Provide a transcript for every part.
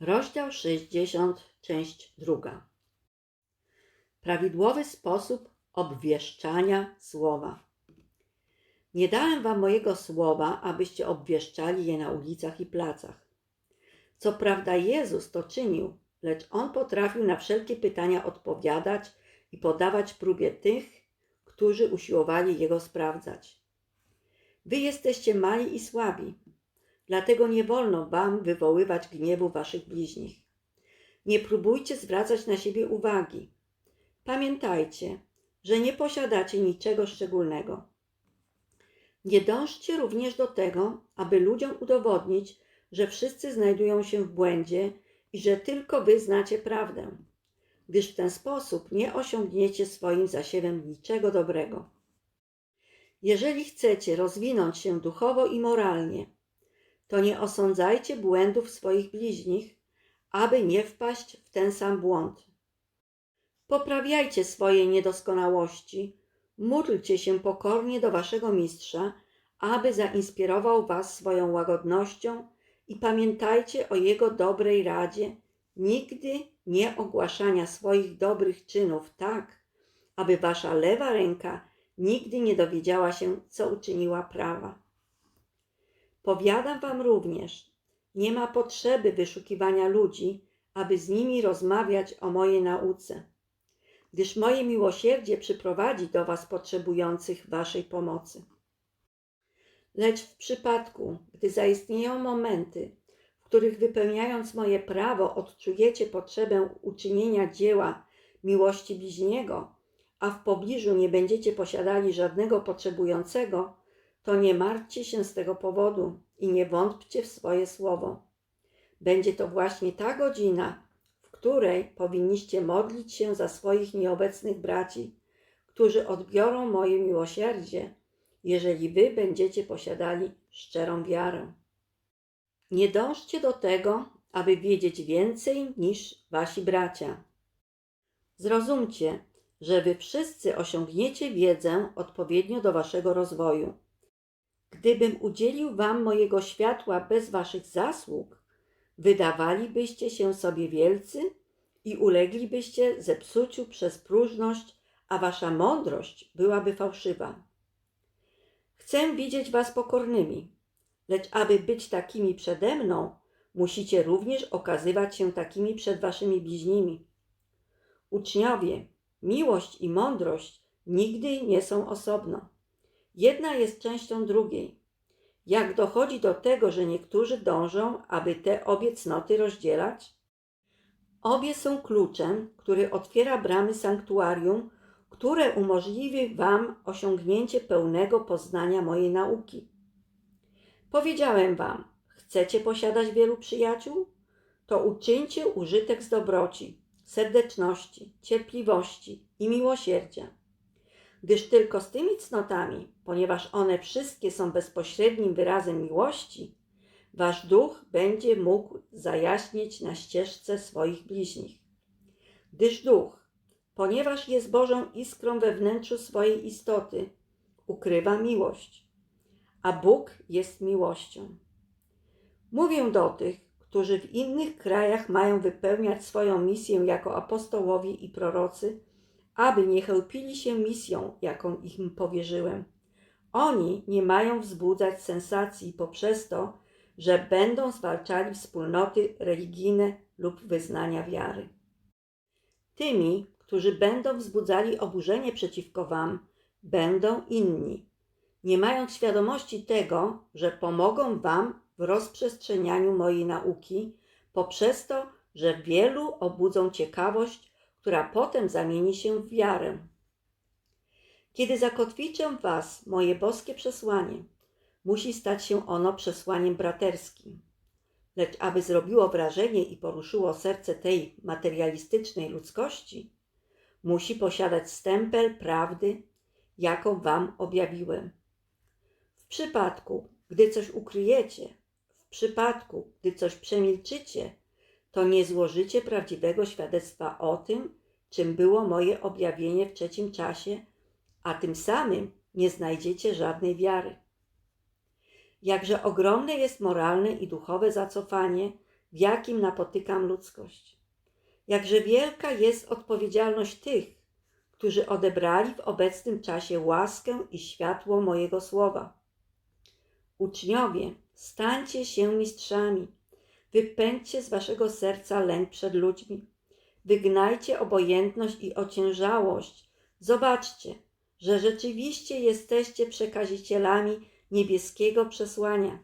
Rozdział 60, część druga. Prawidłowy sposób obwieszczania słowa. Nie dałem wam mojego słowa, abyście obwieszczali je na ulicach i placach. Co prawda Jezus to czynił, lecz On potrafił na wszelkie pytania odpowiadać i podawać próbie tych, którzy usiłowali Jego sprawdzać. Wy jesteście mali i słabi, Dlatego nie wolno wam wywoływać gniewu waszych bliźnich. Nie próbujcie zwracać na siebie uwagi. Pamiętajcie, że nie posiadacie niczego szczególnego. Nie dążcie również do tego, aby ludziom udowodnić, że wszyscy znajdują się w błędzie i że tylko wy znacie prawdę, gdyż w ten sposób nie osiągniecie swoim zasiewem niczego dobrego. Jeżeli chcecie rozwinąć się duchowo i moralnie, to nie osądzajcie błędów swoich bliźnich, aby nie wpaść w ten sam błąd. Poprawiajcie swoje niedoskonałości, módlcie się pokornie do waszego mistrza, aby zainspirował was swoją łagodnością i pamiętajcie o jego dobrej radzie, nigdy nie ogłaszania swoich dobrych czynów tak, aby wasza lewa ręka nigdy nie dowiedziała się, co uczyniła prawa. Powiadam wam również, nie ma potrzeby wyszukiwania ludzi, aby z nimi rozmawiać o mojej nauce, gdyż moje miłosierdzie przyprowadzi do was potrzebujących waszej pomocy. Lecz w przypadku, gdy zaistnieją momenty, w których wypełniając moje prawo odczujecie potrzebę uczynienia dzieła miłości bliźniego, a w pobliżu nie będziecie posiadali żadnego potrzebującego, to nie martwcie się z tego powodu i nie wątpcie w swoje słowo. Będzie to właśnie ta godzina, w której powinniście modlić się za swoich nieobecnych braci, którzy odbiorą moje miłosierdzie, jeżeli wy będziecie posiadali szczerą wiarę. Nie dążcie do tego, aby wiedzieć więcej niż wasi bracia. Zrozumcie, że wy wszyscy osiągniecie wiedzę odpowiednio do waszego rozwoju. Gdybym udzielił wam mojego światła bez waszych zasług, wydawalibyście się sobie wielcy i uleglibyście zepsuciu przez próżność, a wasza mądrość byłaby fałszywa. Chcę widzieć was pokornymi, lecz aby być takimi przede mną, musicie również okazywać się takimi przed waszymi bliźnimi. Uczniowie, miłość i mądrość nigdy nie są osobno. Jedna jest częścią drugiej. Jak dochodzi do tego, że niektórzy dążą, aby te obie cnoty rozdzielać? Obie są kluczem, który otwiera bramy sanktuarium, które umożliwi Wam osiągnięcie pełnego poznania mojej nauki. Powiedziałem Wam, chcecie posiadać wielu przyjaciół? To uczyńcie użytek z dobroci, serdeczności, cierpliwości i miłosierdzia gdyż tylko z tymi cnotami, ponieważ one wszystkie są bezpośrednim wyrazem miłości, wasz duch będzie mógł zajaśnieć na ścieżce swoich bliźnich. Gdyż duch, ponieważ jest Bożą iskrą we wnętrzu swojej istoty, ukrywa miłość, a Bóg jest miłością. Mówię do tych, którzy w innych krajach mają wypełniać swoją misję jako apostołowie i prorocy, aby nie chełpili się misją, jaką im powierzyłem. Oni nie mają wzbudzać sensacji poprzez to, że będą zwalczali wspólnoty religijne lub wyznania wiary. Tymi, którzy będą wzbudzali oburzenie przeciwko Wam, będą inni, nie mając świadomości tego, że pomogą Wam w rozprzestrzenianiu mojej nauki, poprzez to, że wielu obudzą ciekawość która potem zamieni się w wiarę. Kiedy zakotwiczę Was moje boskie przesłanie, musi stać się ono przesłaniem braterskim. Lecz aby zrobiło wrażenie i poruszyło serce tej materialistycznej ludzkości, musi posiadać stempel prawdy, jaką Wam objawiłem. W przypadku, gdy coś ukryjecie, w przypadku, gdy coś przemilczycie, to nie złożycie prawdziwego świadectwa o tym, czym było moje objawienie w trzecim czasie, a tym samym nie znajdziecie żadnej wiary. Jakże ogromne jest moralne i duchowe zacofanie, w jakim napotykam ludzkość. Jakże wielka jest odpowiedzialność tych, którzy odebrali w obecnym czasie łaskę i światło mojego słowa. Uczniowie, stańcie się mistrzami, wypędźcie z waszego serca lęk przed ludźmi, wygnajcie obojętność i ociężałość. Zobaczcie, że rzeczywiście jesteście przekazicielami niebieskiego przesłania.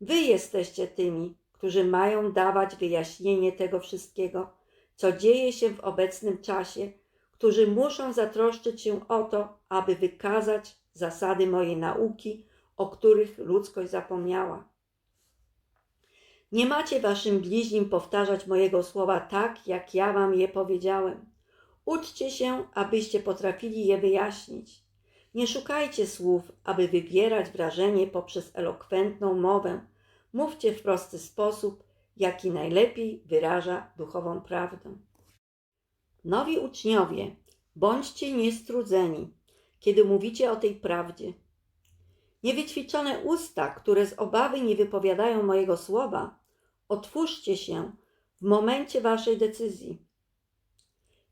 Wy jesteście tymi, którzy mają dawać wyjaśnienie tego wszystkiego, co dzieje się w obecnym czasie, którzy muszą zatroszczyć się o to, aby wykazać zasady mojej nauki, o których ludzkość zapomniała. Nie macie waszym bliźnim powtarzać mojego słowa tak, jak ja wam je powiedziałem. Uczcie się, abyście potrafili je wyjaśnić. Nie szukajcie słów, aby wywierać wrażenie poprzez elokwentną mowę. Mówcie w prosty sposób, jaki najlepiej wyraża duchową prawdę. Nowi uczniowie, bądźcie niestrudzeni, kiedy mówicie o tej prawdzie. Niewyćwiczone usta, które z obawy nie wypowiadają mojego słowa, otwórzcie się w momencie waszej decyzji.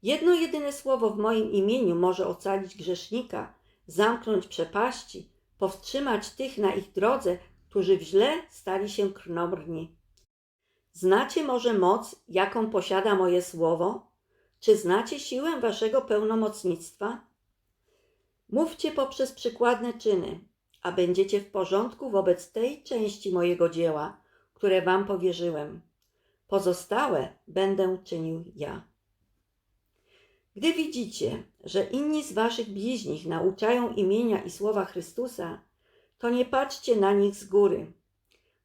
Jedno jedyne słowo w moim imieniu może ocalić grzesznika, zamknąć przepaści, powstrzymać tych na ich drodze, którzy w źle stali się krnąbrni. Znacie może moc, jaką posiada moje słowo? Czy znacie siłę waszego pełnomocnictwa? Mówcie poprzez przykładne czyny, a będziecie w porządku wobec tej części mojego dzieła, które wam powierzyłem. Pozostałe będę czynił ja. Gdy widzicie, że inni z waszych bliźnich nauczają imienia i słowa Chrystusa, to nie patrzcie na nich z góry,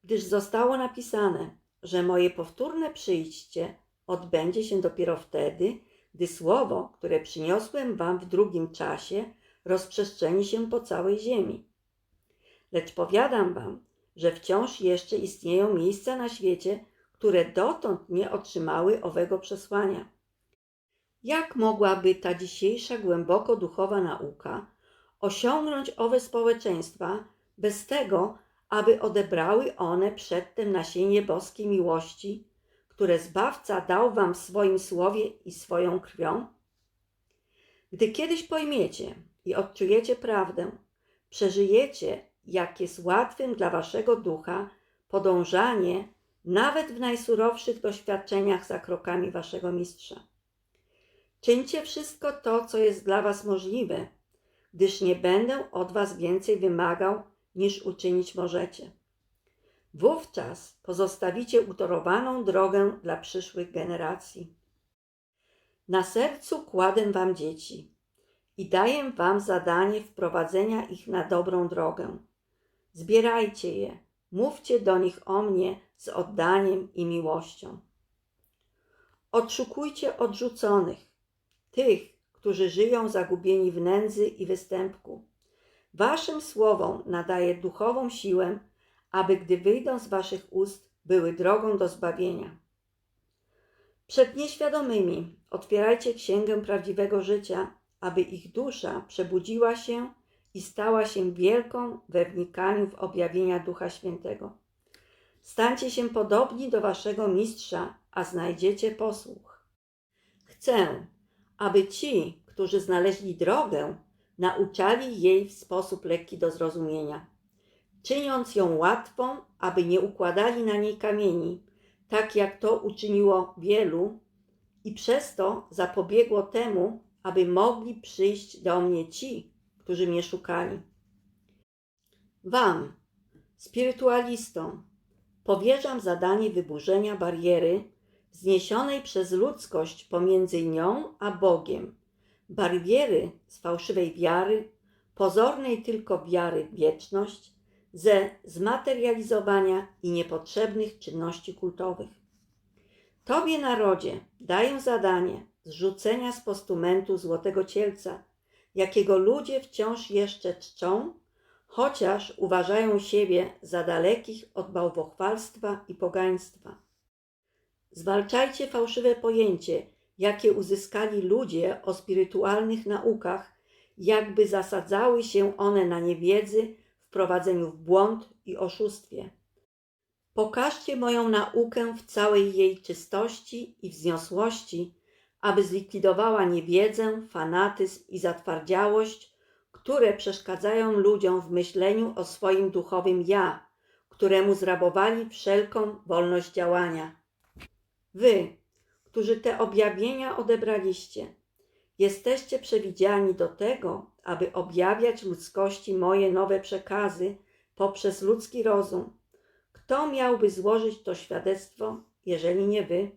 gdyż zostało napisane, że moje powtórne przyjście odbędzie się dopiero wtedy, gdy słowo, które przyniosłem wam w drugim czasie, rozprzestrzeni się po całej ziemi. Lecz powiadam wam, że wciąż jeszcze istnieją miejsca na świecie, które dotąd nie otrzymały owego przesłania. Jak mogłaby ta dzisiejsza głęboko duchowa nauka osiągnąć owe społeczeństwa bez tego, aby odebrały one przedtem nasienie boskiej miłości, które Zbawca dał wam w swoim słowie i swoją krwią? Gdy kiedyś pojmiecie i odczujecie prawdę, przeżyjecie, jak jest łatwym dla waszego ducha podążanie nawet w najsurowszych doświadczeniach za krokami waszego mistrza. Czyńcie wszystko to, co jest dla was możliwe, gdyż nie będę od was więcej wymagał, niż uczynić możecie. Wówczas pozostawicie utorowaną drogę dla przyszłych generacji. Na sercu kładę wam dzieci i daję wam zadanie wprowadzenia ich na dobrą drogę. Zbierajcie je, mówcie do nich o mnie z oddaniem i miłością. Odszukujcie odrzuconych, tych, którzy żyją zagubieni w nędzy i występku. Waszym słowom nadaję duchową siłę, aby gdy wyjdą z waszych ust, były drogą do zbawienia. Przed nieświadomymi otwierajcie księgę prawdziwego życia, aby ich dusza przebudziła się i stała się wielką we wnikaniu w objawienia Ducha Świętego. Stańcie się podobni do waszego mistrza, a znajdziecie posłuch. Chcę, aby ci, którzy znaleźli drogę, nauczali jej w sposób lekki do zrozumienia, czyniąc ją łatwą, aby nie układali na niej kamieni, tak jak to uczyniło wielu, i przez to zapobiegło temu, aby mogli przyjść do mnie ci, którzy mnie szukali. Wam, spirytualistom, powierzam zadanie wyburzenia bariery zniesionej przez ludzkość pomiędzy nią a Bogiem, bariery z fałszywej wiary, pozornej tylko wiary w wieczność, ze zmaterializowania i niepotrzebnych czynności kultowych. Tobie, narodzie, daję zadanie zrzucenia z postumentu złotego cielca, jakiego ludzie wciąż jeszcze czczą, chociaż uważają siebie za dalekich od bałwochwalstwa i pogaństwa. Zwalczajcie fałszywe pojęcie, jakie uzyskali ludzie o spirytualnych naukach, jakby zasadzały się one na niewiedzy, wprowadzeniu w błąd i oszustwie. Pokażcie moją naukę w całej jej czystości i wzniosłości, aby zlikwidowała niewiedzę, fanatyzm i zatwardziałość, które przeszkadzają ludziom w myśleniu o swoim duchowym ja, któremu zrabowali wszelką wolność działania. Wy, którzy te objawienia odebraliście, jesteście przewidziani do tego, aby objawiać ludzkości moje nowe przekazy poprzez ludzki rozum. Kto miałby złożyć to świadectwo, jeżeli nie wy?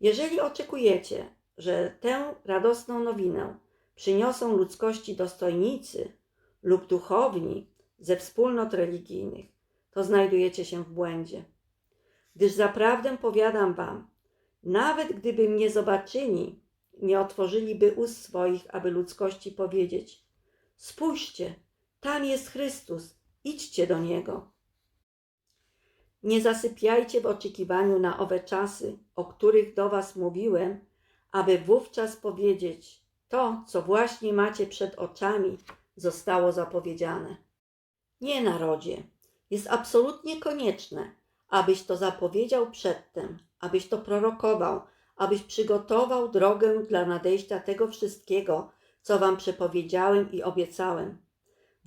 Jeżeli oczekujecie, że tę radosną nowinę przyniosą ludzkości dostojnicy lub duchowni ze wspólnot religijnych, to znajdujecie się w błędzie. Gdyż zaprawdę powiadam wam, nawet gdyby mnie zobaczyli, nie otworzyliby ust swoich, aby ludzkości powiedzieć: Spójrzcie, tam jest Chrystus, idźcie do niego. Nie zasypiajcie w oczekiwaniu na owe czasy, o których do was mówiłem, aby wówczas powiedzieć: To, co właśnie macie przed oczami, zostało zapowiedziane. Nie, narodzie, jest absolutnie konieczne, abyś to zapowiedział przedtem, abyś to prorokował, abyś przygotował drogę dla nadejścia tego wszystkiego, co wam przepowiedziałem i obiecałem.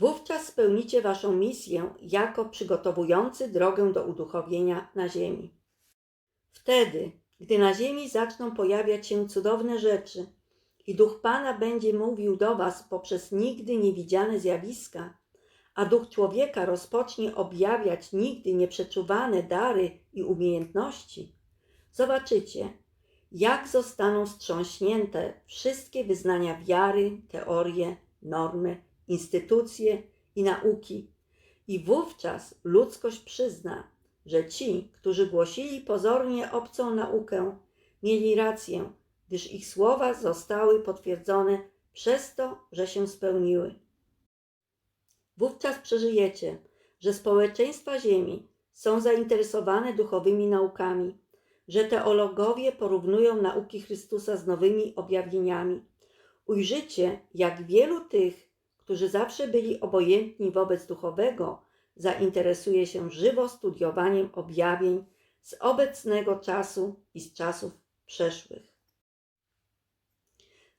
Wówczas spełnicie waszą misję jako przygotowujący drogę do uduchowienia na ziemi. Wtedy, gdy na ziemi zaczną pojawiać się cudowne rzeczy i Duch Pana będzie mówił do was poprzez nigdy niewidziane zjawiska, a Duch człowieka rozpocznie objawiać nigdy nieprzeczuwane dary i umiejętności, zobaczycie, jak zostaną wstrząśnięte wszystkie wyznania wiary, teorie, normy, instytucje i nauki. I wówczas ludzkość przyzna, że ci, którzy głosili pozornie obcą naukę, mieli rację, gdyż ich słowa zostały potwierdzone przez to, że się spełniły. Wówczas przeżyjecie, że społeczeństwa Ziemi są zainteresowane duchowymi naukami, że teologowie porównują nauki Chrystusa z nowymi objawieniami. Ujrzycie, jak wielu tych, którzy zawsze byli obojętni wobec duchowego, zainteresuje się żywo studiowaniem objawień z obecnego czasu i z czasów przeszłych.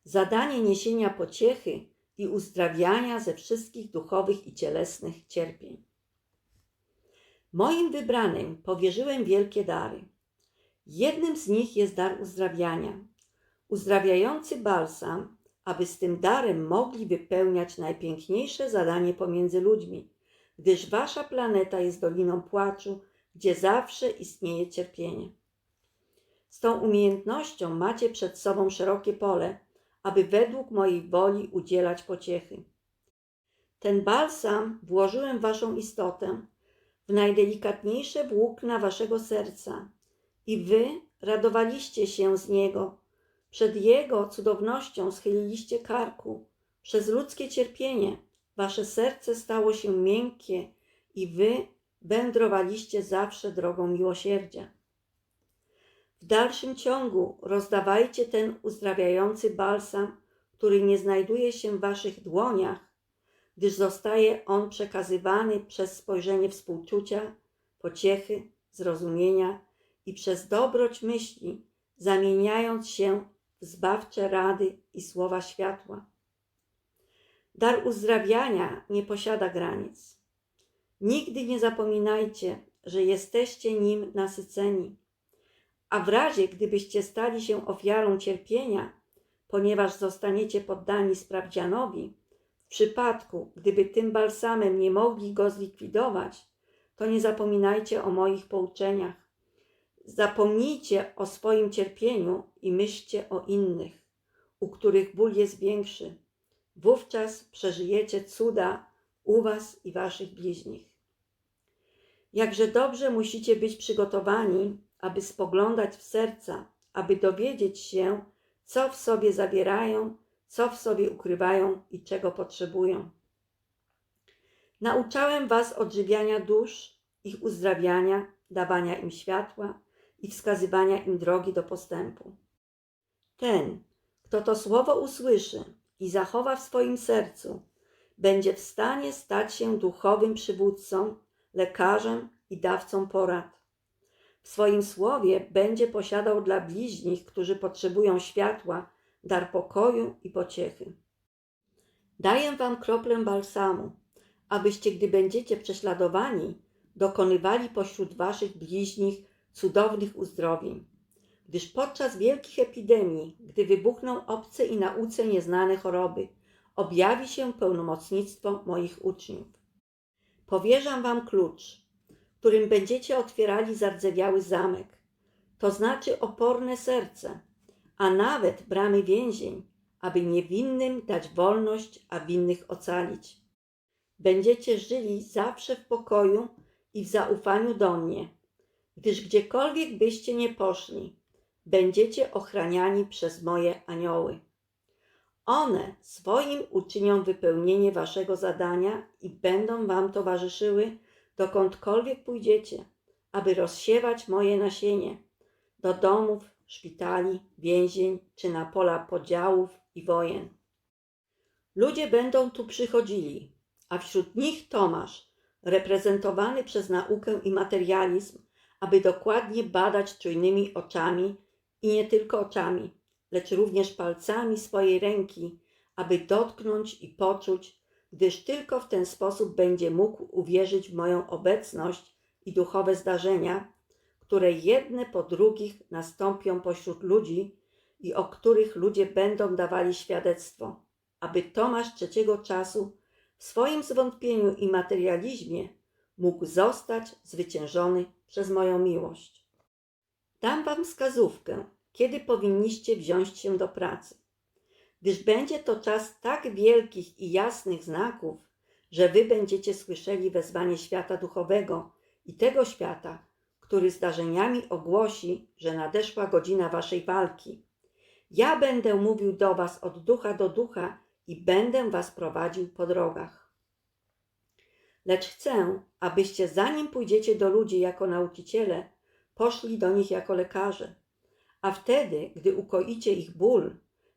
Zadanie niesienia pociechy i uzdrawiania ze wszystkich duchowych i cielesnych cierpień. Moim wybranym powierzyłem wielkie dary. Jednym z nich jest dar uzdrawiania. Uzdrawiający balsam, aby z tym darem mogli wypełniać najpiękniejsze zadanie pomiędzy ludźmi, gdyż wasza planeta jest doliną płaczu, gdzie zawsze istnieje cierpienie. Z tą umiejętnością macie przed sobą szerokie pole, aby według mojej woli udzielać pociechy. Ten balsam włożyłem w waszą istotę, w najdelikatniejsze włókna waszego serca i wy radowaliście się z niego. Przed jego cudownością schyliliście karku. Przez ludzkie cierpienie wasze serce stało się miękkie i wy wędrowaliście zawsze drogą miłosierdzia. W dalszym ciągu rozdawajcie ten uzdrawiający balsam, który nie znajduje się w waszych dłoniach, gdyż zostaje on przekazywany przez spojrzenie współczucia, pociechy, zrozumienia i przez dobroć myśli, zamieniając się zbawcze rady i słowa światła. Dar uzdrawiania nie posiada granic. Nigdy nie zapominajcie, że jesteście nim nasyceni a w razie gdybyście stali się ofiarą cierpienia, ponieważ zostaniecie poddani sprawdzianowi, w przypadku gdyby tym balsamem nie mogli go zlikwidować, to nie zapominajcie o moich pouczeniach. Zapomnijcie o swoim cierpieniu i myślcie o innych, u których ból jest większy. Wówczas przeżyjecie cuda u was i waszych bliźnich. Jakże dobrze musicie być przygotowani aby spoglądać w serca, aby dowiedzieć się, co w sobie zawierają, co w sobie ukrywają i czego potrzebują. Nauczałem Was odżywiania dusz, ich uzdrawiania, dawania im światła i wskazywania im drogi do postępu. Ten, kto to słowo usłyszy i zachowa w swoim sercu, będzie w stanie stać się duchowym przywódcą, lekarzem i dawcą porad. W swoim słowie będzie posiadał dla bliźnich, którzy potrzebują światła, dar pokoju i pociechy. Daję wam kroplę balsamu, abyście, gdy będziecie prześladowani, dokonywali pośród waszych bliźnich cudownych uzdrowień. Gdyż podczas wielkich epidemii, gdy wybuchną obce i nauce nieznane choroby, objawi się pełnomocnictwo moich uczniów. Powierzam wam klucz, którym będziecie otwierali zardzewiały zamek, to znaczy oporne serce, a nawet bramy więzień, aby niewinnym dać wolność, a winnych ocalić. Będziecie żyli zawsze w pokoju i w zaufaniu do mnie, gdyż gdziekolwiek byście nie poszli, będziecie ochraniani przez moje anioły. One swoim uczynią wypełnienie waszego zadania i będą wam towarzyszyły, dokądkolwiek pójdziecie, aby rozsiewać moje nasienie do domów, szpitali, więzień czy na pola podziałów i wojen. Ludzie będą tu przychodzili, a wśród nich Tomasz, reprezentowany przez naukę i materializm, aby dokładnie badać czujnymi oczami i nie tylko oczami, lecz również palcami swojej ręki, aby dotknąć i poczuć, gdyż tylko w ten sposób będzie mógł uwierzyć w moją obecność i duchowe zdarzenia, które jedne po drugich nastąpią pośród ludzi i o których ludzie będą dawali świadectwo, aby Tomasz trzeciego czasu w swoim zwątpieniu i materializmie mógł zostać zwyciężony przez moją miłość. Dam wam wskazówkę, kiedy powinniście wziąć się do pracy, gdyż będzie to czas tak wielkich i jasnych znaków, że wy będziecie słyszeli wezwanie świata duchowego i tego świata, który zdarzeniami ogłosi, że nadeszła godzina waszej walki. Ja będę mówił do was od ducha do ducha i będę was prowadził po drogach. Lecz chcę, abyście zanim pójdziecie do ludzi jako nauczyciele, poszli do nich jako lekarze, a wtedy, gdy ukoicie ich ból,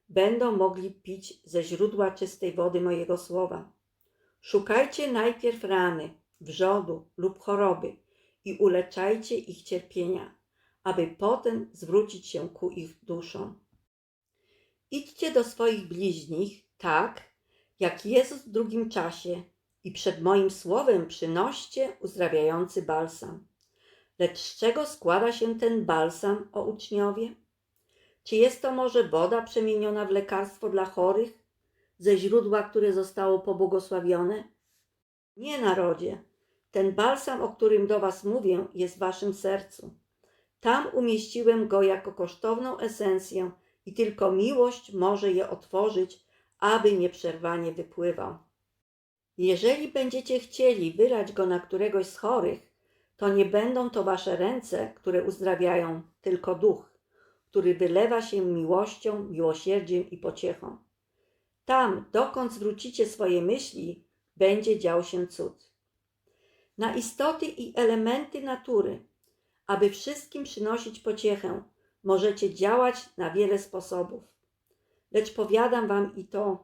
będą mogli pić ze źródła czystej wody mojego słowa. Szukajcie najpierw rany, wrzodu lub choroby i uleczajcie ich cierpienia, aby potem zwrócić się ku ich duszom. Idźcie do swoich bliźnich tak, jak Jezus w drugim czasie i przed moim słowem przynoście uzdrawiający balsam. Lecz z czego składa się ten balsam, o uczniowie? Czy jest to może woda przemieniona w lekarstwo dla chorych, ze źródła, które zostało pobłogosławione? Nie, narodzie. Ten balsam, o którym do Was mówię, jest w Waszym sercu. Tam umieściłem go jako kosztowną esencję i tylko miłość może je otworzyć, aby nieprzerwanie wypływał. Jeżeli będziecie chcieli wylać go na któregoś z chorych, to nie będą to wasze ręce, które uzdrawiają, tylko duch, który wylewa się miłością, miłosierdziem i pociechą. Tam, dokąd zwrócicie swoje myśli, będzie dział się cud. Na istoty i elementy natury, aby wszystkim przynosić pociechę, możecie działać na wiele sposobów. Lecz powiadam wam i to,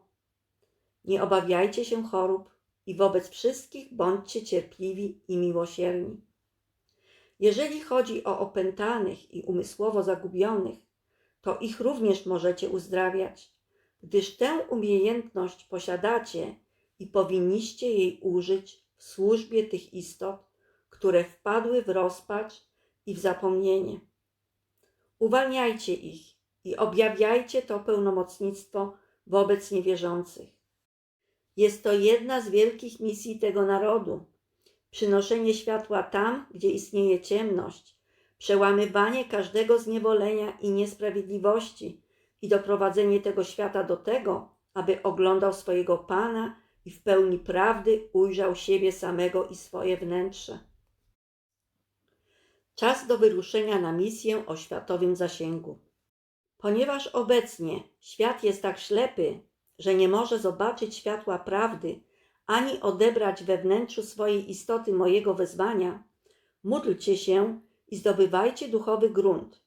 nie obawiajcie się chorób i wobec wszystkich bądźcie cierpliwi i miłosierni. Jeżeli chodzi o opętanych i umysłowo zagubionych, to ich również możecie uzdrawiać, gdyż tę umiejętność posiadacie i powinniście jej użyć w służbie tych istot, które wpadły w rozpacz i w zapomnienie. Uwalniajcie ich i objawiajcie to pełnomocnictwo wobec niewierzących. Jest to jedna z wielkich misji tego narodu przynoszenie światła tam, gdzie istnieje ciemność, przełamywanie każdego zniewolenia i niesprawiedliwości i doprowadzenie tego świata do tego, aby oglądał swojego Pana i w pełni prawdy ujrzał siebie samego i swoje wnętrze. Czas do wyruszenia na misję o światowym zasięgu. Ponieważ obecnie świat jest tak ślepy, że nie może zobaczyć światła prawdy, ani odebrać we wnętrzu swojej istoty mojego wezwania, módlcie się i zdobywajcie duchowy grunt,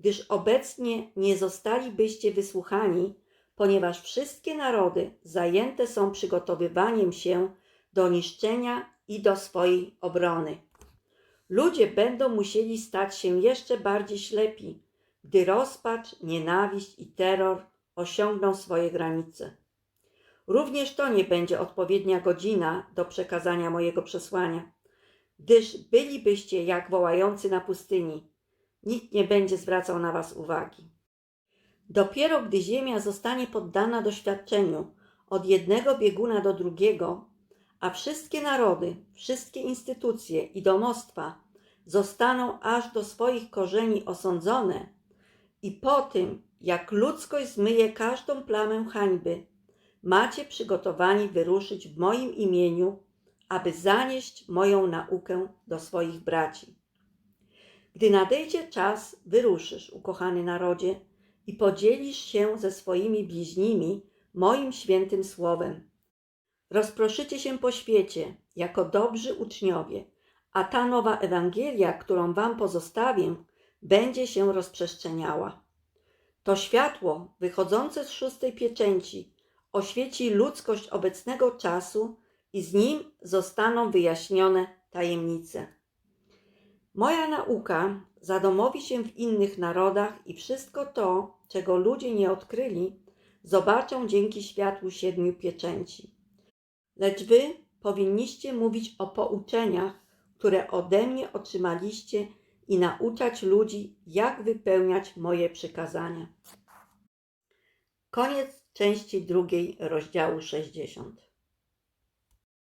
gdyż obecnie nie zostalibyście wysłuchani, ponieważ wszystkie narody zajęte są przygotowywaniem się do niszczenia i do swojej obrony. Ludzie będą musieli stać się jeszcze bardziej ślepi, gdy rozpacz, nienawiść i terror osiągną swoje granice. Również to nie będzie odpowiednia godzina do przekazania mojego przesłania, gdyż bylibyście jak wołający na pustyni. Nikt nie będzie zwracał na was uwagi. Dopiero gdy ziemia zostanie poddana doświadczeniu od jednego bieguna do drugiego, a wszystkie narody, wszystkie instytucje i domostwa zostaną aż do swoich korzeni osądzone, i po tym, jak ludzkość zmyje każdą plamę hańby, macie przygotowani wyruszyć w moim imieniu, aby zanieść moją naukę do swoich braci. Gdy nadejdzie czas, wyruszysz, ukochany narodzie, i podzielisz się ze swoimi bliźnimi moim świętym słowem. Rozproszycie się po świecie jako dobrzy uczniowie, a ta nowa Ewangelia, którą wam pozostawię, będzie się rozprzestrzeniała. To światło wychodzące z szóstej pieczęci oświeci ludzkość obecnego czasu i z nim zostaną wyjaśnione tajemnice. Moja nauka zadomowi się w innych narodach i wszystko to, czego ludzie nie odkryli, zobaczą dzięki światłu siedmiu pieczęci. Lecz wy powinniście mówić o pouczeniach, które ode mnie otrzymaliście i nauczać ludzi, jak wypełniać moje przykazania. Koniec części drugiej rozdziału 60.